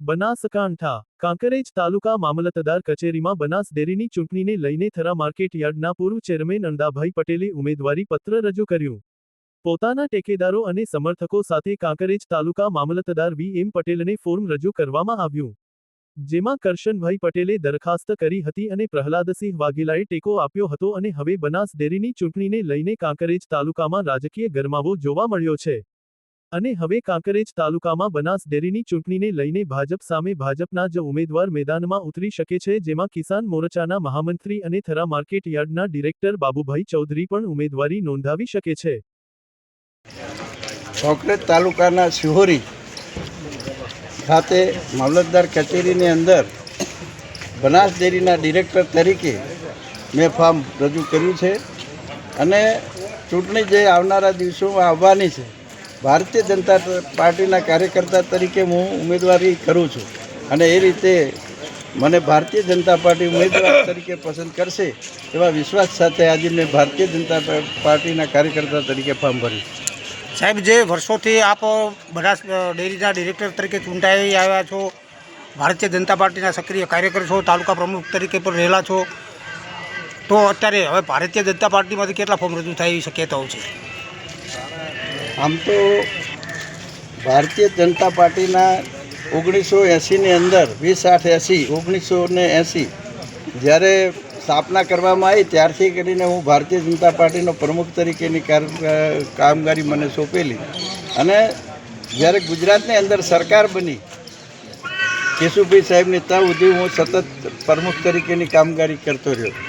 બનાસકાંઠા કાંકરેજ તાલુકા મામલતદાર કચેરીમાં બનાસ ડેરીની ચૂંટણીને લઈને થરા માર્કેટ યાર્ડના પૂર્વ ચેરમેન નંદાભાઈ પટેલે ઉમેદવારી પત્ર રજૂ કર્યું. પોતાના ટેકેદારો અને સમર્થકો સાથે કાંકરેજ તાલુકા મામલતદાર વી એમ પટેલને ફોર્મ રજૂ કરવામાં આવ્યું. જેમાં કરશનભાઈ પટેલે દરખાસ્ત કરી હતી અને પ્રહલાદસિંહ વાઘેલાએ ટેકો આપ્યો હતો અને હવે બનાસ ડેરીની ચૂંટણીને લઈને કાંકરેજ તાલુકામાં રાજકીય ગરમાવો જોવા મળ્યો છે. અને હવે કાંકરેજ તાલુકામાં બનાસ ડેરીની ચૂંટણીને લઈને ભાજપ સામે ભાજપના જ ઉમેદવાર મેદાનમાં ઉતરી શકે છે, જેમાં કિસાન મોરચાના મહામંત્રી અને થરા માર્કેટ યાર્ડના ડિરેક્ટર બાબુભાઈ ચૌધરી પણ ઉમેદવારી નોંધાવી શકે છે. કોંકરેજ તાલુકાના સિહોરી ખાતે મામલતદાર કચેરીની અંદર બનાસ ડેરીના ડિરેક્ટર તરીકે મેં ફોર્મ રજૂ કર્યું છે અને ચૂંટણી જે આવનારા દિવસોમાં આવવાની છે ભારતીય જનતા પાર્ટીના કાર્યકર્તા તરીકે હું ઉમેદવારી કરું છું. અને એ રીતે મને ભારતીય જનતા પાર્ટી ઉમેદવાર તરીકે પસંદ કરશે એવા વિશ્વાસ સાથે આજે મેં ભારતીય જનતા પાર્ટીના કાર્યકર્તા તરીકે ફોર્મ ભર્યું સાહેબ, જે વર્ષોથી આપ બનાસ ડેરીના ડિરેક્ટર તરીકે ચૂંટાઈ આવ્યા છો, ભારતીય જનતા પાર્ટીના સક્રિય કાર્યકર છો, તાલુકા પ્રમુખ તરીકે પણ રહેલા છો, તો અત્યારે હવે ભારતીય જનતા પાર્ટીમાંથી કેટલા ફોર્મ રજૂ થાય એવી શક્યતાઓ છે? આમ તો ભારતીય જનતા પાર્ટીના ઓગણીસો એંસીની અંદર, વીસ આઠ એંસી, ઓગણીસો ને એંસી, જ્યારે સ્થાપના કરવામાં આવી, ત્યારથી કરીને હું ભારતીય જનતા પાર્ટીનો પ્રમુખ તરીકેની કામગીરી મને સોંપેલી. અને જ્યારે ગુજરાતની અંદર સરકાર બની, કેશુભાઈ સાહેબની ત્યાં સુધી હું સતત પ્રમુખ તરીકેની કામગીરી કરતો રહ્યો.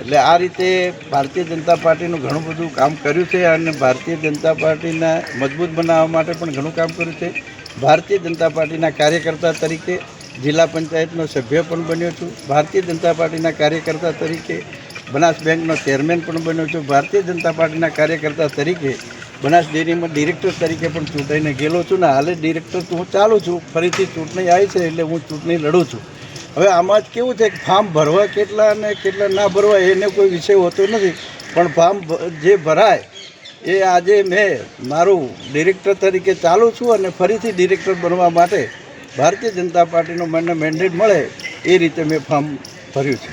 એટલે આ રીતે ભારતીય જનતા પાર્ટીનું ઘણું બધું કામ કર્યું છે અને ભારતીય જનતા પાર્ટીના મજબૂત બનાવવા માટે પણ ઘણું કામ કર્યું છે. ભારતીય જનતા પાર્ટીના કાર્યકર્તા તરીકે જિલ્લા પંચાયતનો સભ્ય પણ બન્યો છું. ભારતીય જનતા પાર્ટીના કાર્યકર્તા તરીકે બનાસ બેંકનો ચેરમેન પણ બન્યો છું. ભારતીય જનતા પાર્ટીના કાર્યકર્તા તરીકે બનાસ ડેરીમાં ડિરેક્ટર તરીકે પણ ચૂંટાઈને ગયેલો છું ને હાલે ડિરેક્ટર તો હું ચાલું છું. ફરીથી ચૂંટણી આવી છે એટલે હું ચૂંટણી લડું છું. હવે આમાં જ કેવું છે કે ફાર્મ ભરવા કેટલા અને કેટલા ના ભરવા એને કોઈ વિષય હોતો નથી. પણ ફાર્મ જે ભરાય, એ આજે મેં મારું ડિરેક્ટર તરીકે ચાલુ છું અને ફરીથી ડિરેક્ટર બનવા માટે ભારતીય જનતા પાર્ટીનો મને મેન્ડેટ મળે એ રીતે મેં ફોર્મ ભર્યું છે.